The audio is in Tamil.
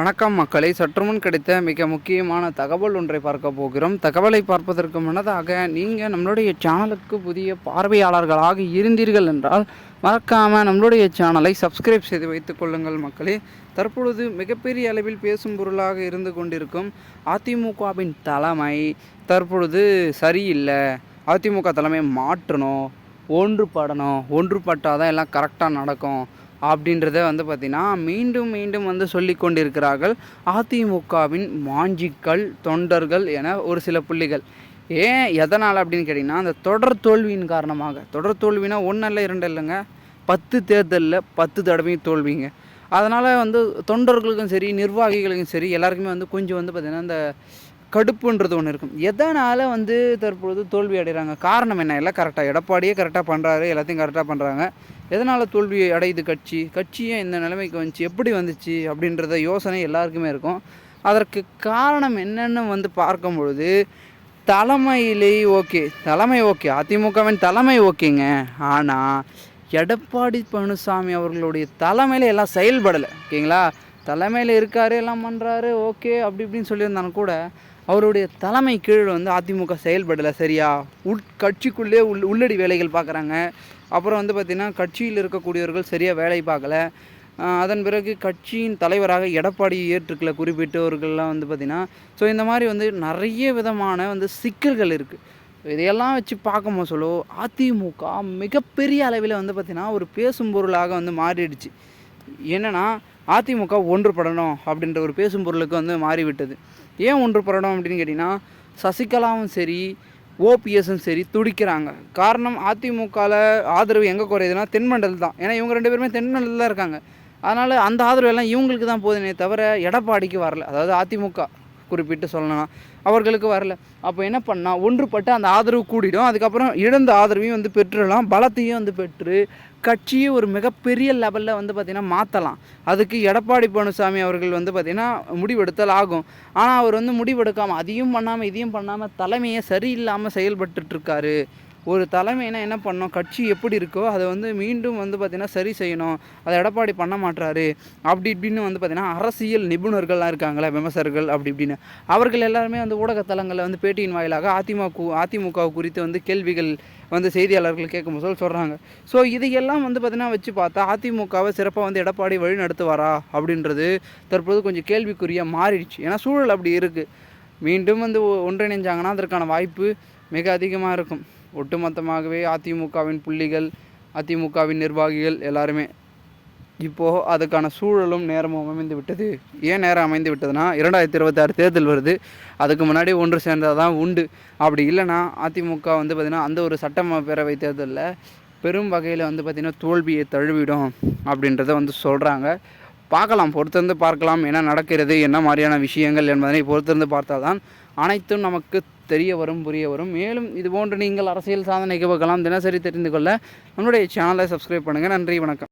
வணக்கம் மக்களை. சற்றுமுன் கிடைத்த மிக முக்கியமான தகவல் ஒன்றை பார்க்க போகிறோம். தகவலை பார்ப்பதற்கு முன்னதாக நீங்கள் நம்மளுடைய சேனலுக்கு புதிய பார்வையாளர்களாக இருந்தீர்கள் என்றால் மறக்காமல் நம்மளுடைய சேனலை சப்ஸ்கிரைப் செய்து வைத்துக் கொள்ளுங்கள் மக்களே. தற்பொழுது மிகப்பெரிய அளவில் பேசும் பொருளாக இருந்து கொண்டிருக்கும் அதிமுகவின் தலைமை தற்பொழுது சரியில்லை. அதிமுக தலைமையை மாற்றணும் ஒன்றுபடணும் ஒன்றுபட்டால் தான் எல்லாம் கரெக்டாக நடக்கும். அப்படின்றத வந்து பார்த்திங்கன்னா மீண்டும் மீண்டும் வந்து சொல்லி கொண்டிருக்கிறார்கள். அதிமுகவின் மாஞ்சிக்கள் தொண்டர்கள் என ஒரு சில புள்ளிகள். ஏன் எதனால் அப்படின்னு கேட்டிங்கன்னா அந்த தொடர் தோல்வியின் காரணமாக. தொடர் தோல்வினா ஒன்று இல்லை இரண்டு இல்லைங்க பத்து தேர்தலில் பத்து தடவையும் தோல்விங்க. அதனால் வந்து தொண்டர்களுக்கும் சரி நிர்வாகிகளுக்கும் சரி எல்லாருக்குமே வந்து கொஞ்சம் வந்து பார்த்திங்கன்னா இந்த கடுப்புன்றது ஒன்று இருக்கும். எதனால் வந்து தற்பொழுது தோல்வி அடைகிறாங்க காரணம் என்ன? எல்லாம் கரெக்டாக எடப்பாடியே கரெக்டாக பண்ணுறாரு எல்லாத்தையும் கரெக்டாக பண்ணுறாங்க எதனால் தோல்வி அடையுது கட்சி? கட்சியே இந்த நிலைமைக்கு வந்துச்சு? எப்படி வந்துச்சு? அப்படின்றத யோசனை எல்லாருக்குமே இருக்கும். அதற்கு காரணம் என்னென்னு வந்து பார்க்கும் பொழுது தலைமையிலே ஓகே. தலைமை ஓகே. அதிமுகவின் தலைமை ஓகேங்க. ஆனால் எடப்பாடி பழனிசாமி அவர்களுடைய தலைமையில் எல்லாம் செயல்படலை. ஓகேங்களா? தலைமையில் இருக்கார் எல்லாம் பண்ணுறாரு ஓகே அப்படி இப்படின்னு சொல்லியிருந்தாலும் கூட அவருடைய தலைமை கீழ் வந்து அதிமுக செயல்படலை சரியா? உட் கட்சிக்குள்ளே உள் உள்ளடி வேலைகள் பார்க்குறாங்க அப்புறம் வந்து பார்த்திங்கன்னா கட்சியில் இருக்கக்கூடியவர்கள் சரியாக வேலை பார்க்கல அதன் பிறகு கட்சியின் தலைவராக எடப்பாடி ஏற்றுக்கல குறிப்பிட்டவர்கள்லாம் வந்து பார்த்திங்கன்னா ஸோ இந்த மாதிரி வந்து நிறைய விதமான வந்து சிக்கல்கள் இருக்குது இதையெல்லாம் வச்சு பார்க்கும்போது சொல்லோ அதிமுக மிகப்பெரிய அளவில் வந்து பார்த்திங்கன்னா ஒரு பேசும் பொருளாக வந்து மாறிடுச்சு. என்னென்னா அதிமுக ஒன்றுபடணும் அப்படின்ற ஒரு பேசும் பொருளுக்கு வந்து மாறிவிட்டது. ஏன் ஒன்றுபடணும் அப்படின்னு கேட்டிங்கன்னா சசிகலாவும் சரி ஓபிஎஸும் சரி துடிக்கிறாங்க. காரணம் அதிமுகவில் ஆதரவு எங்கே குறையுதுன்னா தென்மண்டல் தான். ஏன்னா இவங்க ரெண்டு பேருமே தென்மண்டல் தான் இருக்காங்க. அதனால் அந்த ஆதரவு எல்லாம் இவங்களுக்கு தான் போதுனே தவிர எடப்பாடிக்கு வரல. அதாவது அதிமுக. குறிப்பிட்டு சொல்லலாம். அவர்களுக்கு வரல. அப்போ என்ன பண்ணால் ஒன்றுபட்டு அந்த ஆதரவு கூடிடும். அதுக்கப்புறம் இழந்த ஆதரவையும் வந்து பெற்றுடலாம். பலத்தையும் வந்து பெற்று கட்சியை ஒரு மிகப்பெரிய லெவலில் வந்து பார்த்திங்கன்னா மாற்றலாம் அதுக்கு எடப்பாடி பழனிசாமி அவர்கள் வந்து பார்த்திங்கன்னா முடிவெடுத்தல் ஆகும். ஆனால் அவர் வந்து முடிவெடுக்காமல் அதையும் பண்ணாமல் இதையும் பண்ணாமல் தலைமையை சரியில்லாமல் செயல்பட்டுருக்காரு ஒரு தலைமைனா என்ன பண்ணோம்? கட்சி எப்படி இருக்கோ அதை வந்து மீண்டும் வந்து பார்த்திங்கன்னா சரி செய்யணும். அதை எடப்பாடி பண்ண மாட்டாரு அப்படி இப்படின்னு வந்து பார்த்திங்கன்னா அரசியல் நிபுணர்கள்லாம் இருக்காங்களே விமர்சகர்கள் அப்படி இப்படின்னு. அவர்கள் எல்லாருமே வந்து ஊடகத்தலங்களில் வந்து பேட்டியின் வாயிலாக அதிமுக அதிமுக குறித்து வந்து கேள்விகள் வந்து செய்தியாளர்கள் கேட்கும்போது போது சொல்கிறாங்க ஸோ இதையெல்லாம் வந்து பார்த்திங்கன்னா வச்சு பார்த்தா அதிமுகவை சிறப்பாக வந்து எடப்பாடி வழி நடத்துவாரா? அப்படின்றது தற்போது கொஞ்சம் கேள்விக்குறியாக மாறிடுச்சு. ஏன்னா சூழல் அப்படி இருக்குது மீண்டும் வந்து ஒன்றிணைஞ்சாங்கன்னா அதற்கான வாய்ப்பு மிக அதிகமாக இருக்கும். ஒட்டுமொத்தமாகவே அதிமுகவின் புள்ளிகள் அதிமுகவின் நிர்வாகிகள் எல்லாருமே. இப்போது அதுக்கான சூழலும் நேரமும் அமைந்து விட்டது. ஏன் நேரம் அமைந்து விட்டதுன்னா இரண்டாயிரத்தி இருபத்தாறு தேர்தல் வருது. அதுக்கு முன்னாடி ஒன்று சேர்ந்தால் தான் உண்டு. அப்படி இல்லைன்னா அதிமுக வந்து பார்த்திங்கன்னா அந்த ஒரு சட்டமப்பேரவை தேர்தலில் பெரும் வகையில் வந்து பார்த்திங்கன்னா தோல்வியை தழுவிடும் அப்படின்றத வந்து சொல்கிறாங்க பார்க்கலாம். பொறுத்திருந்து பார்க்கலாம் என்ன நடக்கிறது என்ன மாதிரியான விஷயங்கள் என்பதனை பொறுத்திருந்து பார்த்தால்தான் அனைத்தும் நமக்கு தெரிய வரும் புரிய வரும். மேலும் இதுபோன்று நீங்கள் அரசியல் சாதனை நிகழ்வுகளாம் தினசரி தெரிந்து கொள்ள நம்மளுடைய சேனலை சப்ஸ்கிரைப் பண்ணுங்கள் நன்றி வணக்கம்.